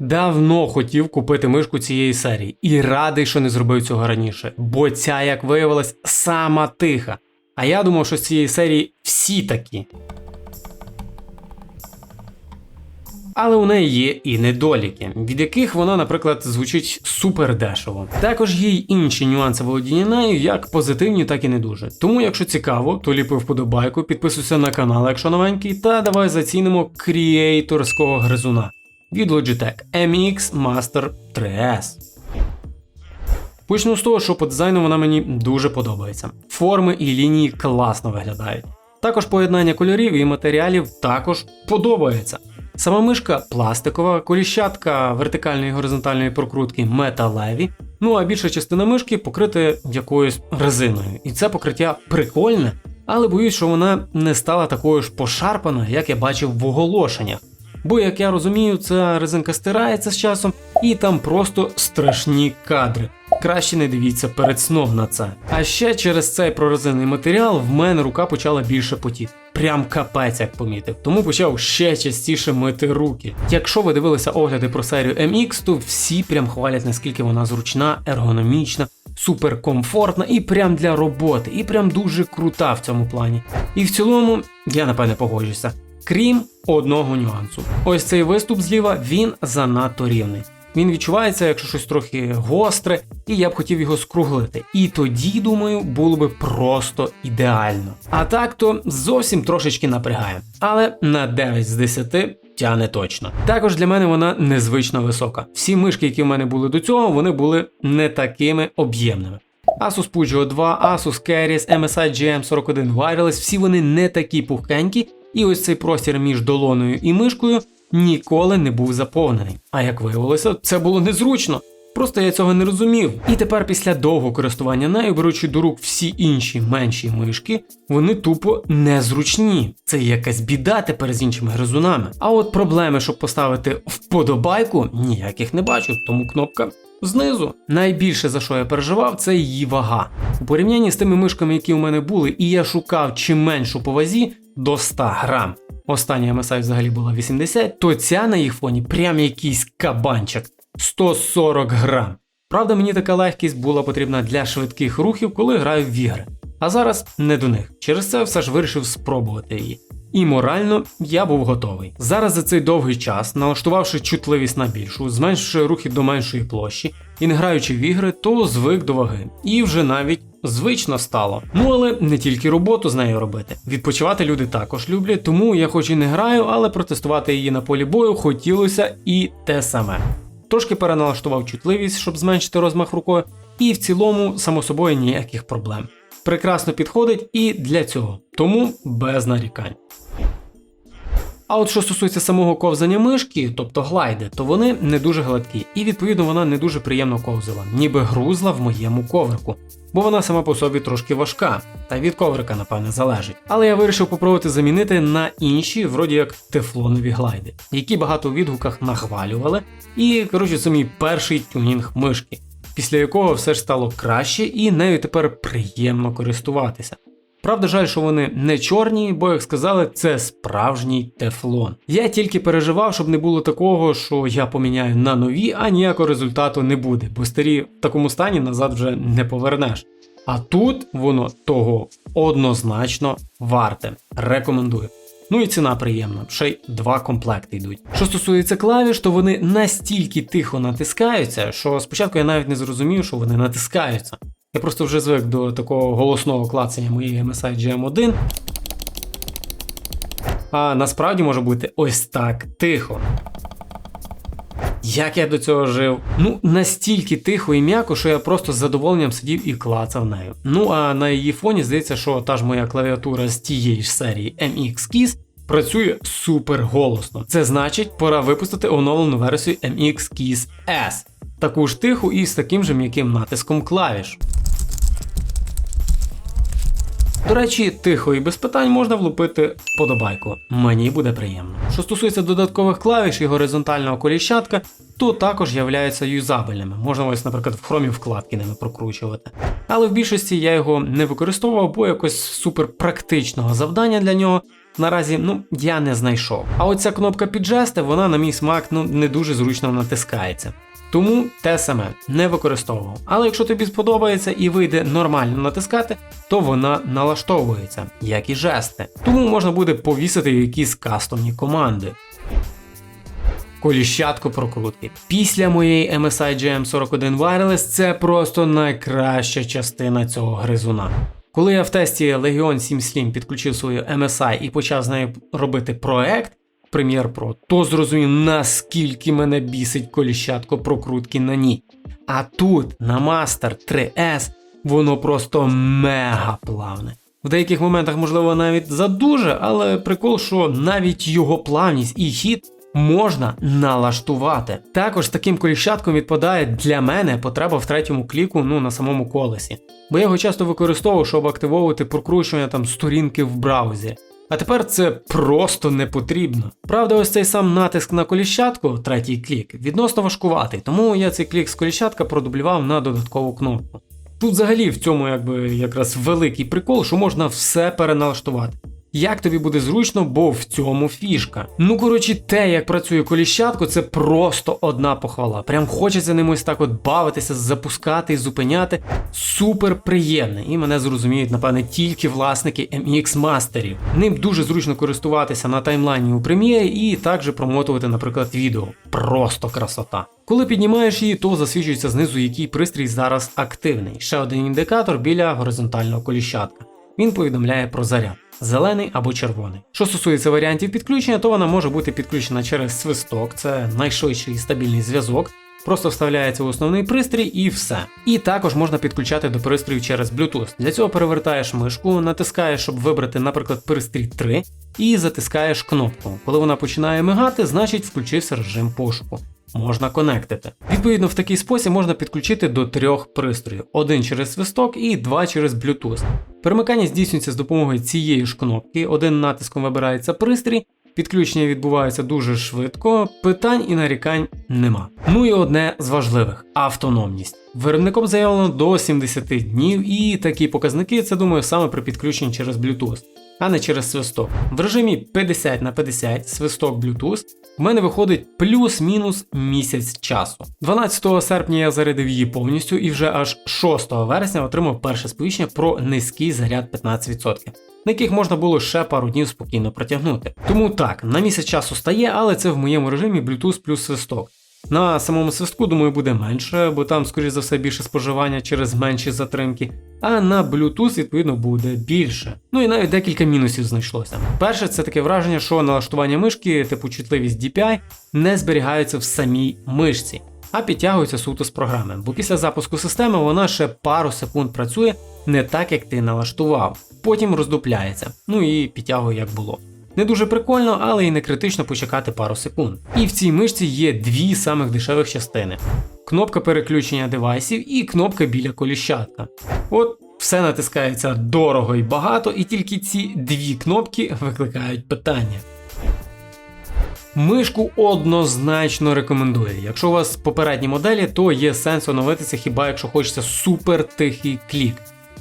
Давно хотів купити мишку цієї серії і радий, що не зробив цього раніше, бо ця, як виявилось, сама тиха. А я думав, що з цієї серії всі такі. Але у неї є і недоліки, від яких вона, наприклад, звучить супер дешево. Також є й інші нюанси володіння нею, як позитивні, так і не дуже. Тому, якщо цікаво, то ліпи вподобайку, підписуйся на канал, якщо новенький, та давай зацінимо кріейторського гризуна від Logitech MX Master 3S. Почну з того, що по дизайну вона мені дуже подобається. Форми і лінії класно виглядають. Також поєднання кольорів і матеріалів також подобається. Сама мишка пластикова, коліщатка вертикальної і горизонтальної прокрутки металеві, ну а більша частина мишки покрита якоюсь резиною. І це покриття прикольне, але боюсь, що вона не стала такою ж пошарпаною, як я бачив в оголошеннях. Бо, як я розумію, ця резинка стирається з часом, і там просто страшні кадри. Краще не дивіться перед сном на це. А ще через цей прорезинний матеріал в мене рука почала більше потіти. Прям капець, як помітив, тому почав ще частіше мити руки. Якщо ви дивилися огляди про серію MX, то всі прям хвалять, наскільки вона зручна, ергономічна, суперкомфортна і прям для роботи, і прям дуже крута в цьому плані. І в цілому, я напевне погоджуся. Крім одного нюансу. Ось цей виступ зліва він занадто рівний. Він відчувається, якщо щось трохи гостре, і я б хотів його скруглити. І тоді, думаю, було би просто ідеально. А так то зовсім трошечки напрягає. Але на 9 з 10 тяне точно. Також для мене вона незвично висока. Всі мишки, які в мене були до цього, вони були не такими об'ємними. Asus Pugio 2, Asus Keris, MSI GM41 Wireless, всі вони не такі пухкенькі, і ось цей простір між долоною і мишкою ніколи не був заповнений. А як виявилося, це було незручно. Просто я цього не розумів. І тепер, після довгого користування нею, беручи до рук всі інші менші мишки, вони тупо незручні. Це якась біда тепер з іншими гризунами. А от проблеми, щоб поставити вподобайку, ніяких не бачу, тому кнопка. Знизу найбільше за що я переживав, це її вага. У порівнянні з тими мишками, які у мене були, і я шукав чим меншу по вазі до 100 грам. Остання MSI взагалі була 80, то ця на їх фоні прям якийсь кабанчик 140 грам. Правда, мені така легкість була потрібна для швидких рухів, коли граю в ігри. А зараз не до них. Через це все ж вирішив спробувати її. І морально я був готовий. Зараз за цей довгий час, налаштувавши чутливість на більшу, зменшивши рухи до меншої площі і не граючи в ігри, то звик до ваги. І вже навіть звично стало. Ну але не тільки роботу з нею робити. Відпочивати люди також люблять, тому я хоч і не граю, але протестувати її на полі бою хотілося і те саме. Трошки переналаштував чутливість, щоб зменшити розмах рукою, і в цілому, само собою, ніяких проблем. Прекрасно підходить і для цього, тому без нарікань. А от що стосується самого ковзання мишки, тобто глайди, то вони не дуже гладкі, і відповідно вона не дуже приємно ковзала, ніби грузла в моєму коврику, бо вона сама по собі трошки важка, та від коврика, напевне, залежить. Але я вирішив попробувати замінити на інші, вроді як тефлонові глайди, які багато у відгуках нахвалювали. І коротше, це мій перший тюнінг мишки, після якого все ж стало краще і нею тепер приємно користуватися. Правда, жаль, що вони не чорні, бо, як сказали, це справжній тефлон. Я тільки переживав, щоб не було такого, що я поміняю на нові, а ніякого результату не буде, бо старі в такому стані назад вже не повернеш. А тут воно того однозначно варте. Рекомендую. Ну і ціна приємна, ще й два комплекти йдуть. Що стосується клавіш, то вони настільки тихо натискаються, що спочатку я навіть не зрозумів, що вони натискаються. Я просто вже звик до такого голосного клацання моєї MSI GM1. А насправді може бути ось так тихо. Як я до цього жив? Ну, настільки тихо і м'яко, що я просто з задоволенням сидів і клацав нею. Ну а на її фоні здається, що та ж моя клавіатура з тієї ж серії MX Keys працює супер голосно. Це значить, пора випустити оновлену версію MX Keys S. Таку ж тиху і з таким же м'яким натиском клавіш. До речі, тихо і без питань можна влупити вподобайку. Мені буде приємно. Що стосується додаткових клавіш і горизонтального коліщатка, то також являються юзабельними. Можна ось, наприклад, в хромі вкладки ними прокручувати. Але в більшості я його не використовував, бо якось супер практичного завдання для нього наразі ну я не знайшов. А оця кнопка піджести, вона на мій смак ну не дуже зручно натискається. Тому те саме не використовував. Але якщо тобі сподобається і вийде нормально натискати, то вона налаштовується, як і жести. Тому можна буде повісити якісь кастомні команди. Коліщатко прокрутки. Після моєї MSI GM41 Wireless це просто найкраща частина цього гризуна. Коли я в тесті Legion 7 Slim підключив свою MSI і почав з нею робити проект Premiere Pro, то зрозумів, наскільки мене бісить коліщатко прокрутки на ній. А тут на Master 3S воно просто мега плавне. В деяких моментах, можливо, навіть задуже, але прикол, що навіть його плавність і хід можна налаштувати. Також таким коліщатком відпадає для мене потреба в третьому кліку ну, на самому колесі. Бо я його часто використовую, щоб активовувати прокручування там сторінки в браузері. А тепер це просто не потрібно. Правда, ось цей сам натиск на коліщатку, третій клік, відносно важкуватий, тому я цей клік з коліщатка продублював на додаткову кнопку. Тут взагалі в цьому якби якраз великий прикол, що можна все переналаштувати. Як тобі буде зручно, бо в цьому фішка. Ну коротше, те, як працює коліщатко, це просто одна похвала. Прям хочеться ним ось так от бавитися, запускати і зупиняти. Супер приємне. І мене зрозуміють, напевне, тільки власники MX мастерів. Ним дуже зручно користуватися на таймлайні у прем'єрі і також промотувати, наприклад, відео. Просто красота. Коли піднімаєш її, то засвідчується знизу, який пристрій зараз активний. Ще один індикатор біля горизонтального коліщатка. Він повідомляє про заряд зелений або червоний. Що стосується варіантів підключення, то вона може бути підключена через свисток, це найшвидший і стабільний зв'язок. Просто вставляється в основний пристрій і все. І також можна підключати до пристрою через Bluetooth. Для цього перевертаєш мишку, натискаєш, щоб вибрати, наприклад, пристрій 3, і затискаєш кнопку. Коли вона починає мигати, значить включився режим пошуку. Можна конектити. Відповідно, в такий спосіб можна підключити до трьох пристроїв: один через свисток і два через Bluetooth. Перемикання здійснюється з допомогою цієї ж кнопки, один натиском вибирається пристрій, підключення відбувається дуже швидко, питань і нарікань нема. Ну і одне з важливих автономність. Виробником заявлено до 70 днів, і такі показники це думаю саме при підключенні через Bluetooth, а не через свисток. В режимі 50 на 50 свисток Bluetooth в мене виходить плюс-мінус місяць часу. 12 серпня я зарядив її повністю і вже аж 6 вересня отримав перше сповіщення про низький заряд 15%. На яких можна було ще пару днів спокійно протягнути. Тому так, на місяць часу стає, але це в моєму режимі Bluetooth плюс свисток. На самому свистку, думаю, буде менше, бо там, скоріш за все, більше споживання через менші затримки. А на Bluetooth, відповідно, буде більше. Ну і навіть декілька мінусів знайшлося. Перше, це таке враження, що налаштування мишки, типу чутливість DPI, не зберігаються в самій мишці, а підтягуються суто з програми. Бо після запуску системи вона ще пару секунд працює не так, як ти налаштував. Потім роздупляється, ну і підтягує як було. Не дуже прикольно, але і не критично почекати пару секунд. І в цій мишці є дві самих дешевих частини: кнопка переключення девайсів і кнопка біля коліщатка. От все натискається дорого і багато, і тільки ці дві кнопки викликають питання. Мишку однозначно рекомендую. Якщо у вас попередні моделі, то є сенс оновитися хіба якщо хочеться супер тихий клік.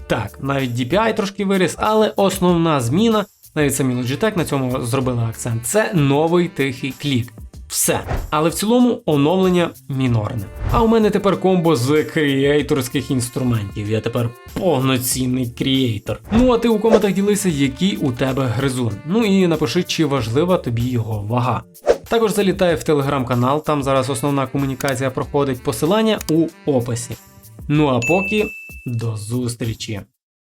Так, навіть DPI трошки виріс, але основна зміна навіть самі Logitech на цьому зробили акцент. Це новий тихий клік. Все. Але в цілому оновлення мінорне. А у мене тепер комбо з креаторських інструментів. Я тепер повноцінний кріейтор. Ну а ти у коментах ділися, який у тебе гризун. Ну і напиши, чи важлива тобі його вага. Також залітай в телеграм-канал, там зараз основна комунікація проходить посилання у описі. Ну а поки до зустрічі!